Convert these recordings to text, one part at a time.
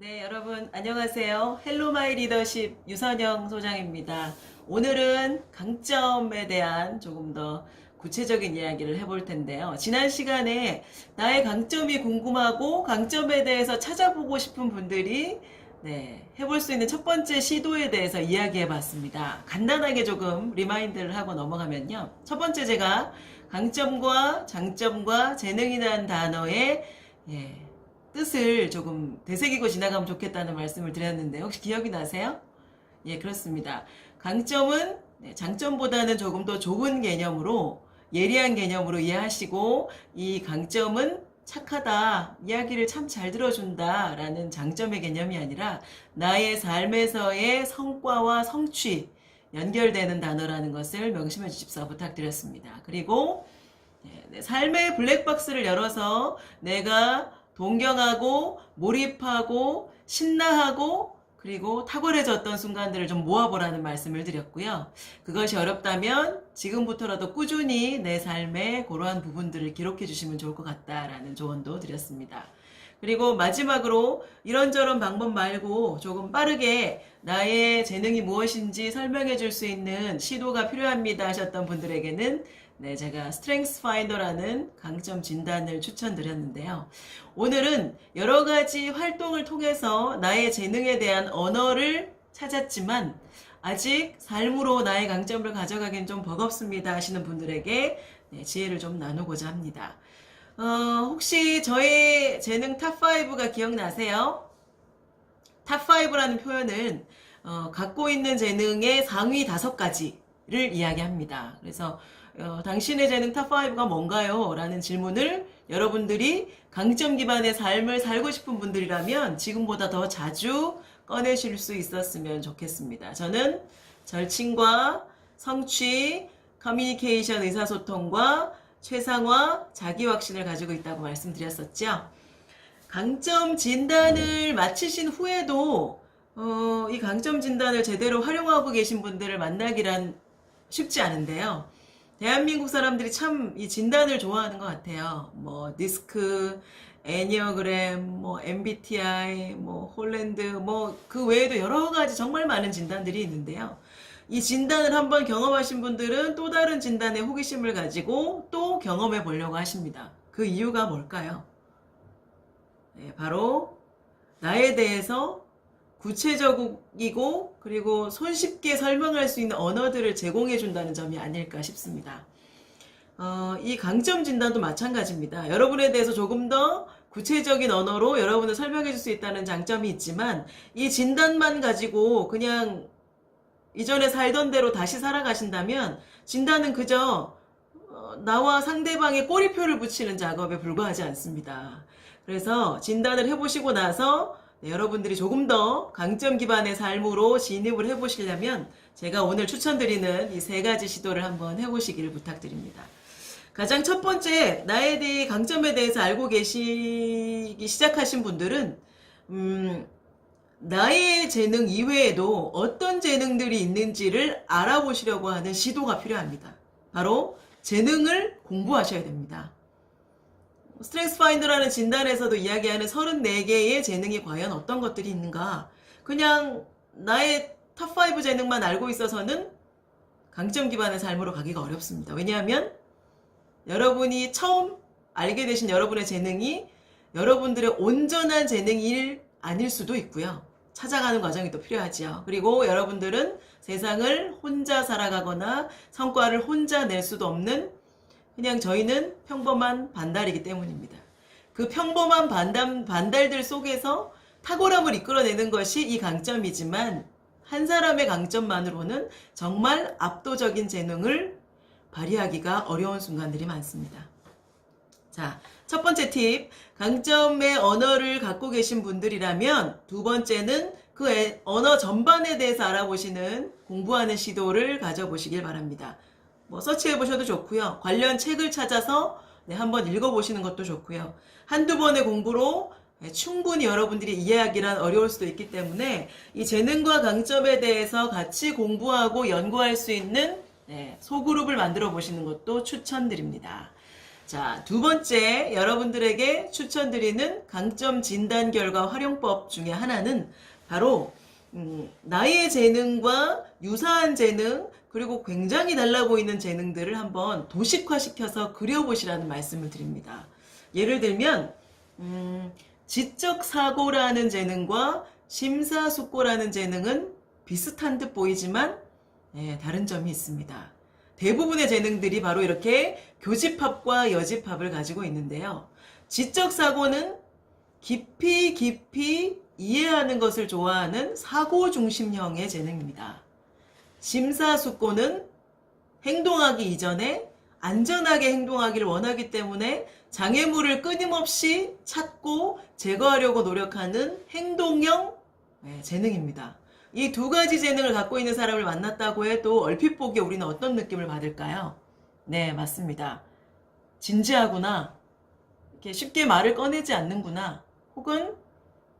네, 여러분 안녕하세요. 헬로 마이 리더십 유선영 소장입니다. 오늘은 강점에 대한 조금 더 구체적인 이야기를 해볼 텐데요. 지난 시간에 나의 강점이 궁금하고 강점에 대해서 찾아보고 싶은 분들이 네, 해볼 수 있는 첫 번째 시도에 대해서 이야기해 봤습니다. 간단하게 조금 리마인드를 하고 넘어가면요. 첫 번째 제가 강점과 장점과 재능이라는 단어의 예, 뜻을 조금 되새기고 지나가면 좋겠다는 말씀을 드렸는데 혹시 기억이 나세요? 예, 그렇습니다. 강점은 네, 장점보다는 조금 더 좁은 개념으로 예리한 개념으로 이해하시고 이 강점은 착하다, 이야기를 참 잘 들어준다 라는 장점의 개념이 아니라 나의 삶에서의 성과와 성취 연결되는 단어라는 것을 명심해 주십사 부탁드렸습니다. 그리고 네, 네, 삶의 블랙박스를 열어서 내가 동경하고 몰입하고 신나하고 그리고 탁월해졌던 순간들을 좀 모아보라는 말씀을 드렸고요. 그것이 어렵다면 지금부터라도 꾸준히 내 삶의 그러한 부분들을 기록해 주시면 좋을 것 같다라는 조언도 드렸습니다. 그리고 마지막으로 이런저런 방법 말고 조금 빠르게 나의 재능이 무엇인지 설명해 줄 수 있는 시도가 필요합니다 하셨던 분들에게는 네, 제가 스트렝스 파인더라는 강점 진단을 추천드렸는데요. 오늘은 여러 가지 활동을 통해서 나의 재능에 대한 언어를 찾았지만 아직 삶으로 나의 강점을 가져가긴 좀 버겁습니다 하시는 분들에게 네, 지혜를 좀 나누고자 합니다. 어, 혹시 저의 재능 탑5가 기억나세요? 탑5라는 표현은 어, 갖고 있는 재능의 상위 다섯 가지를 이야기합니다. 그래서 어, 당신의 재능 탑5가 뭔가요? 라는 질문을 여러분들이 강점 기반의 삶을 살고 싶은 분들이라면 지금보다 더 자주 꺼내실 수 있었으면 좋겠습니다. 저는 절친과 성취, 커뮤니케이션 의사소통과 최상화, 자기 확신을 가지고 있다고 말씀드렸었죠. 강점 진단을 마치신 후에도 어, 이 강점 진단을 제대로 활용하고 계신 분들을 만나기란 쉽지 않은데요. 대한민국 사람들이 참 이 진단을 좋아하는 것 같아요. 뭐 디스크, 애니어그램, 뭐 MBTI, 뭐 홀랜드, 뭐 그 외에도 여러 가지 정말 많은 진단들이 있는데요. 이 진단을 한번 경험하신 분들은 또 다른 진단에 호기심을 가지고 또 경험해 보려고 하십니다. 그 이유가 뭘까요? 네, 바로 나에 대해서 구체적이고 그리고 손쉽게 설명할 수 있는 언어들을 제공해 준다는 점이 아닐까 싶습니다. 어, 이 강점 진단도 마찬가지입니다. 여러분에 대해서 조금 더 구체적인 언어로 여러분을 설명해 줄 수 있다는 장점이 있지만 이 진단만 가지고 그냥 이전에 살던 대로 다시 살아가신다면 진단은 그저 어, 나와 상대방의 꼬리표를 붙이는 작업에 불과하지 않습니다. 그래서 진단을 해보시고 나서 네, 여러분들이 조금 더 강점 기반의 삶으로 진입을 해보시려면 제가 오늘 추천드리는 이 세 가지 시도를 한번 해보시기를 부탁드립니다. 가장 첫 번째, 나에 대해 강점에 대해서 알고 계시기 시작하신 분들은, 음, 나의 재능 이외에도 어떤 재능들이 있는지를 알아보시려고 하는 시도가 필요합니다. 바로 재능을 공부하셔야 됩니다. 스트레스 파인더라는 진단에서도 이야기하는 34개의 재능이 과연 어떤 것들이 있는가. 그냥 나의 탑5 재능만 알고 있어서는 강점 기반의 삶으로 가기가 어렵습니다. 왜냐하면 여러분이 처음 알게 되신 여러분의 재능이 여러분들의 온전한 재능일 아닐 수도 있고요. 찾아가는 과정이 또 필요하지요. 그리고 여러분들은 세상을 혼자 살아가거나 성과를 혼자 낼 수도 없는 그냥 저희는 평범한 반달이기 때문입니다. 그 평범한 반달, 반달들 속에서 탁월함을 이끌어내는 것이 이 강점이지만 한 사람의 강점만으로는 정말 압도적인 재능을 발휘하기가 어려운 순간들이 많습니다. 자, 첫 번째 팁. 강점의 언어를 갖고 계신 분들이라면 두 번째는 그 애- 언어 전반에 대해서 알아보시는 공부하는 시도를 가져보시길 바랍니다. 뭐 서치해 보셔도 좋고요. 관련 책을 찾아서 네, 한번 읽어보시는 것도 좋고요. 한두 번의 공부로 네, 충분히 여러분들이 이해하기란 어려울 수도 있기 때문에 이 재능과 강점에 대해서 같이 공부하고 연구할 수 있는 네, 소그룹을 만들어 보시는 것도 추천드립니다. 자, 두 번째 여러분들에게 추천드리는 강점 진단 결과 활용법 중에 하나는 바로 음, 나의 재능과 유사한 재능 그리고 굉장히 달라 보이는 재능들을 한번 도식화시켜서 그려보시라는 말씀을 드립니다. 예를 들면 음, 지적 사고라는 재능과 심사숙고라는 재능은 비슷한 듯 보이지만 예, 다른 점이 있습니다. 대부분의 재능들이 바로 이렇게 교집합과 여집합을 가지고 있는데요. 지적 사고는 깊이 깊이 이해하는 것을 좋아하는 사고 중심형의 재능입니다. 심사숙고는 행동하기 이전에 안전하게 행동하기를 원하기 때문에 장애물을 끊임없이 찾고 제거하려고 노력하는 행동형 네, 재능입니다. 이 두 가지 재능을 갖고 있는 사람을 만났다고 해도 얼핏 보기에 우리는 어떤 느낌을 받을까요? 네, 맞습니다. 진지하구나. 이렇게 쉽게 말을 꺼내지 않는구나. 혹은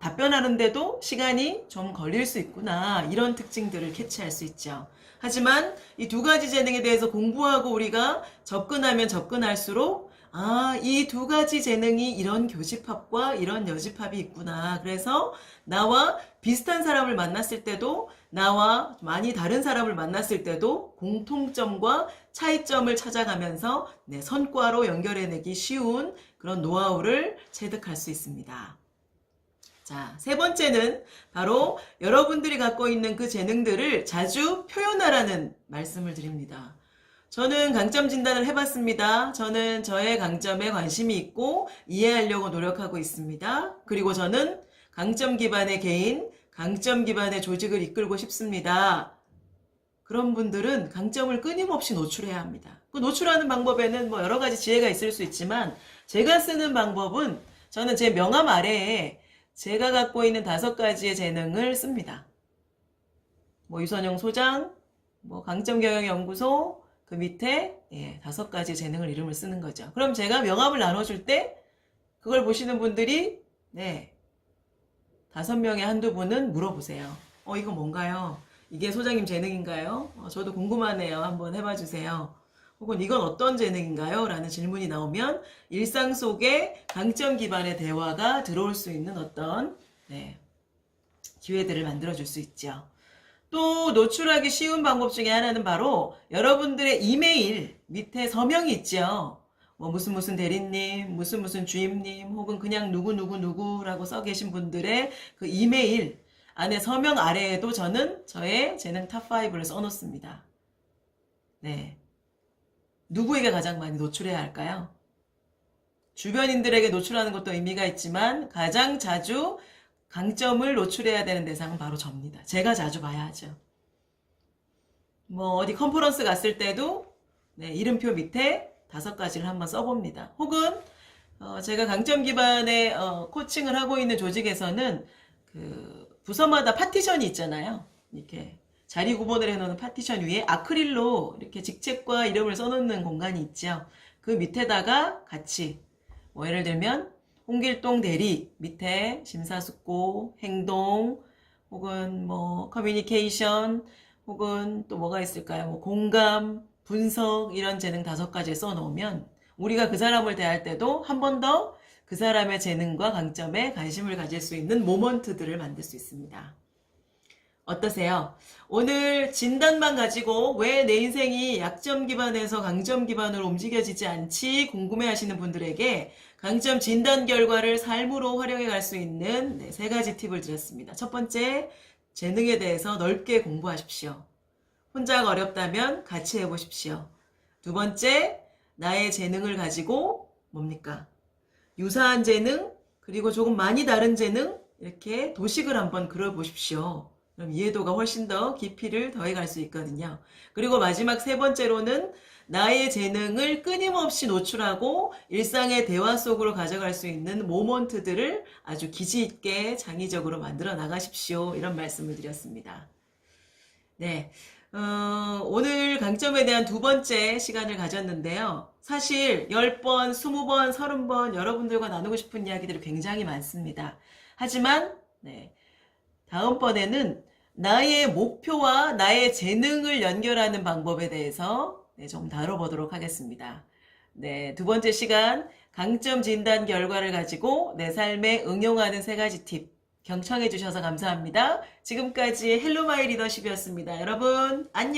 답변하는데도 시간이 좀 걸릴 수 있구나. 이런 특징들을 캐치할 수 있죠. 하지만 이 두 가지 재능에 대해서 공부하고 우리가 접근하면 접근할수록 아, 이 두 가지 재능이 이런 교집합과 이런 여집합이 있구나. 그래서 나와 비슷한 사람을 만났을 때도 나와 많이 다른 사람을 만났을 때도 공통점과 차이점을 찾아가면서 내 성과로 연결해내기 쉬운 그런 노하우를 체득할 수 있습니다. 자, 세 번째는 바로 여러분들이 갖고 있는 그 재능들을 자주 표현하라는 말씀을 드립니다. 저는 강점 진단을 해봤습니다. 저는 저의 강점에 관심이 있고 이해하려고 노력하고 있습니다. 그리고 저는 강점 기반의 개인, 강점 기반의 조직을 이끌고 싶습니다. 그런 분들은 강점을 끊임없이 노출해야 합니다. 그 노출하는 방법에는 뭐 여러 가지 지혜가 있을 수 있지만 제가 쓰는 방법은 저는 제 명함 아래에 제가 갖고 있는 다섯 가지의 재능을 씁니다. 뭐 유선영 소장, 뭐 강점 경영 연구소, 그 밑에 예, 다섯 가지 재능을 이름을 쓰는 거죠. 그럼 제가 명함을 나눠줄 때 그걸 보시는 분들이 네 다섯 명의 한두 분은 물어보세요. 어 이거 뭔가요? 이게 소장님 재능인가요? 어, 저도 궁금하네요. 한번 해봐 주세요. 혹은 이건 어떤 재능인가요? 라는 질문이 나오면 일상 속에 강점 기반의 대화가 들어올 수 있는 어떤 네, 기회들을 만들어 줄 수 있죠. 또 노출하기 쉬운 방법 중에 하나는 바로 여러분들의 이메일 밑에 서명이 있죠. 뭐 무슨 무슨 대리님, 무슨 무슨 주임님, 혹은 그냥 누구 누구 누구라고 써 계신 분들의 그 이메일 안에 서명 아래에도 저는 저의 재능 탑 5를 써놓습니다. 네. 누구에게 가장 많이 노출해야 할까요? 주변인들에게 노출하는 것도 의미가 있지만 가장 자주 강점을 노출해야 되는 대상은 바로 접니다. 제가 자주 봐야 하죠. 뭐 어디 컨퍼런스 갔을 때도 네, 이름표 밑에 다섯 가지를 한번 써봅니다. 혹은 어, 제가 강점 기반의 어, 코칭을 하고 있는 조직에서는 그 부서마다 파티션이 있잖아요. 이렇게 자리 구분을 해놓는 파티션 위에 아크릴로 이렇게 직책과 이름을 써놓는 공간이 있죠. 그 밑에다가 같이 뭐 예를 들면 홍길동 대리 밑에 심사숙고, 행동, 혹은 뭐 커뮤니케이션, 혹은 또 뭐가 있을까요? 뭐 공감, 분석 이런 재능 다섯 가지 써놓으면 우리가 그 사람을 대할 때도 한 번 더 그 사람의 재능과 강점에 관심을 가질 수 있는 모먼트들을 만들 수 있습니다. 어떠세요? 오늘 진단만 가지고 왜 내 인생이 약점 기반에서 강점 기반으로 움직여지지 않지 궁금해 하시는 분들에게 강점 진단 결과를 삶으로 활용해 갈 수 있는 네, 세 가지 팁을 드렸습니다. 첫 번째, 재능에 대해서 넓게 공부하십시오. 혼자가 어렵다면 같이 해보십시오. 두 번째, 나의 재능을 가지고 뭡니까? 유사한 재능, 그리고 조금 많이 다른 재능, 이렇게 도식을 한번 그려보십시오. 그럼 이해도가 훨씬 더 깊이를 더해갈 수 있거든요. 그리고 마지막 세 번째로는 나의 재능을 끊임없이 노출하고 일상의 대화 속으로 가져갈 수 있는 모먼트들을 아주 기지 있게 장의적으로 만들어 나가십시오. 이런 말씀을 드렸습니다. 네. 어, 오늘 강점에 대한 두 번째 시간을 가졌는데요. 사실 10번, 20번, 30번 여러분들과 나누고 싶은 이야기들이 굉장히 많습니다. 하지만 네. 다음번에는 나의 목표와 나의 재능을 연결하는 방법에 대해서 네, 좀 다뤄보도록 하겠습니다. 네, 두 번째 시간 강점 진단 결과를 가지고 내 삶에 응용하는 세 가지 팁 경청해 주셔서 감사합니다. 지금까지 헬로 마이 리더십이었습니다. 여러분 안녕.